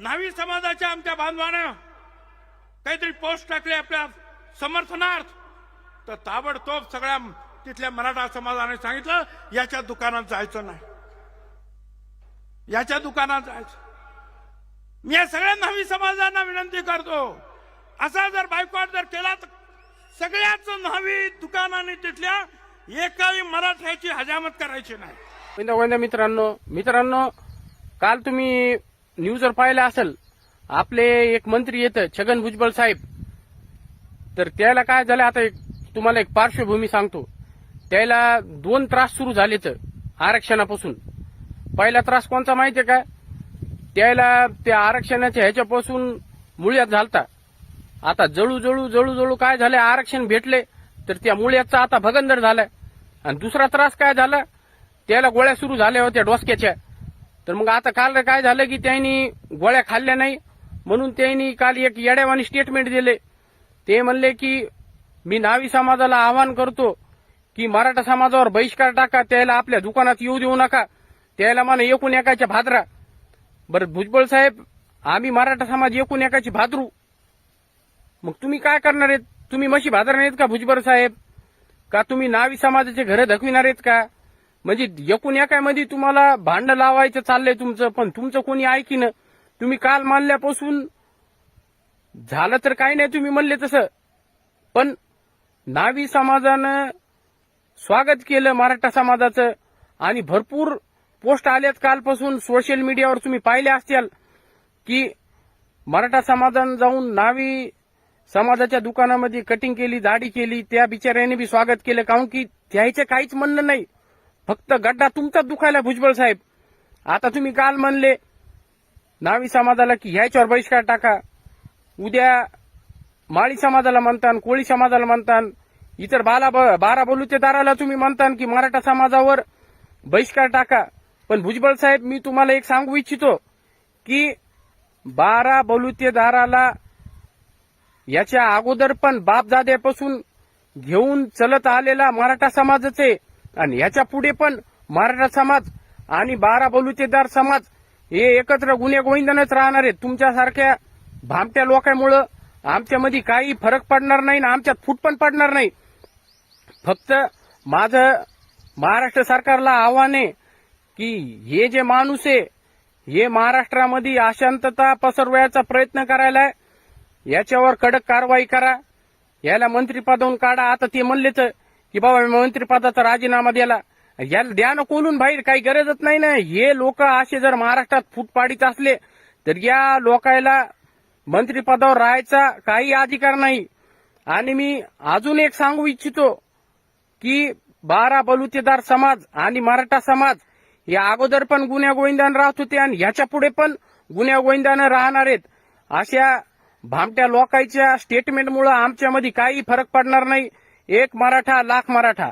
न्हावी समाजाच्या आमच्या बांधवानं काहीतरी पोस्ट टाकले आपल्या समर्थनार्थ. तर ताबडतोब सगळ्या तिथल्या मराठा समाजाने सांगितलं याच्या दुकानात जायचं नाही. याच्या दुकानात जायचं. मी या सगळ्या न्हावी समाजांना विनंती करतो असा जर बायकॉट जर केला तर सगळ्याच न्हावी दुकानाने तिथल्या एकाही मराठ्याची हजामत करायची नाही. मित्रांनो मित्रांनो काल तुम्ही न्यूजवर पाहिलं असेल आपले एक मंत्री येतं छगन भुजबळ साहेब. तर त्याला काय झालं आता एक तुम्हाला एक पार्श्वभूमी सांगतो. त्याला दोन त्रास सुरू झालेत आरक्षणापासून. पहिला त्रास कोणता माहितीये का? त्याला त्या आरक्षणाच्या ह्याच्यापासून मुळ्यात झालता. आता जळू जळू जळू जळू काय झालं आरक्षण भेटले तर त्या मुळ्याचा आता भगंदर झालाय आणि दुसरा त्रास काय झाला? त्याला गोळ्या सुरू झाल्या होत्या डोसक्याच्या. तर मग आता काल काय झालं की त्यांनी गोळ्या खाल्ल्या नाही म्हणून त्यांनी काल एक येड्यावानी स्टेटमेंट दिले. ते म्हणले की मी नावी समाजाला आवाहन करतो की मराठा समाजावर बहिष्कार टाका त्याला आपल्या दुकानात येऊ देऊ नका त्याला मला एकूण एकाच्या भादरा. बरं भुजबळ साहेब आम्ही मराठा समाज एकूण एकाची भादरू. मग तुम्ही काय करणार आहेत? तुम्ही मशी भादरणार आहेत का भुजबळ साहेब? का तुम्ही नावी समाजाचे घरं धकविणार आहेत का? म्हणजे एकूण एकामध्ये तुम्हाला भांडण लावायचं चाललंय तुमचं पण तुमचं कोणी ऐकीनं? तुम्ही काल मानल्यापासून झालं तर काही नाही तुम्ही म्हणले तसं. पण नावी समाजानं स्वागत केलं मराठा समाजाचं आणि भरपूर पोस्ट आल्यात कालपासून सोशल मीडियावर तुम्ही पाहिले असतील की मराठा समाजानं जाऊन नावी समाजाच्या दुकानामध्ये कटिंग केली दाढी केली त्या बिचाऱ्याने बी स्वागत केलं. काहून की त्याचं काहीच म्हणणं नाही. फक्त गड्डा तुमचाच दुखायला भुजबळ साहेब. आता तुम्ही काल म्हणले नावी समाजाला की ह्याच्यावर बहिष्कार टाका. उद्या माळी समाजाला म्हणतान कोळी समाजाला म्हणतान इतर बाला बारा बलुतेदाराला तुम्ही म्हणतान की मराठा समाजावर बहिष्कार टाका. पण भुजबळ साहेब मी तुम्हाला एक सांगू इच्छितो की बारा बलुतेदाराला याच्या अगोदर पण बापजाद्यापासून घेऊन चलत आलेला मराठा समाजाचे आणि याच्यापुढे पण मराठा समाज आणि बारा बलुतेदार समाज हे एकत्र गुन्हेगोविंदानच राहणार आहेत तुमच्यासारख्या भामट्या लोकांमुळं आमच्यामध्ये काही फरक पडणार नाही आणि आमच्यात फूट पण पडणार नाही. फक्त माझं महाराष्ट्र सरकारला आव्हान आहे की हे जे माणूस आहे हे महाराष्ट्रामध्ये अशांतता पसरवायचा प्रयत्न करायला आहे. याच्यावर कडक कारवाई करा. याला मंत्रिपदावरून काढा. आता ते म्हणलेच की बाबा मंत्रिपदाचा राजीनामा दिला. याला द्या ना कोलून बाहेर काही गरजच नाही ना. हे लोक असे जर महाराष्ट्रात फूट पाडीत असले तर या लोकायला मंत्रिपदावर राहायचा काही अधिकार नाही. आणि मी अजून एक सांगू इच्छितो की बारा बलुतेदार समाज आणि मराठा समाज हे अगोदर पण गुन्ह्या गोविंदानं राहत होते आणि ह्याच्या पुढे पण गुन्ह्या गोविंदानं राहणार आहेत. अशा भामट्या लोकांच्या स्टेटमेंटमुळे आमच्यामध्ये काही फरक पडणार नाही. एक मराठा लाख मराठा.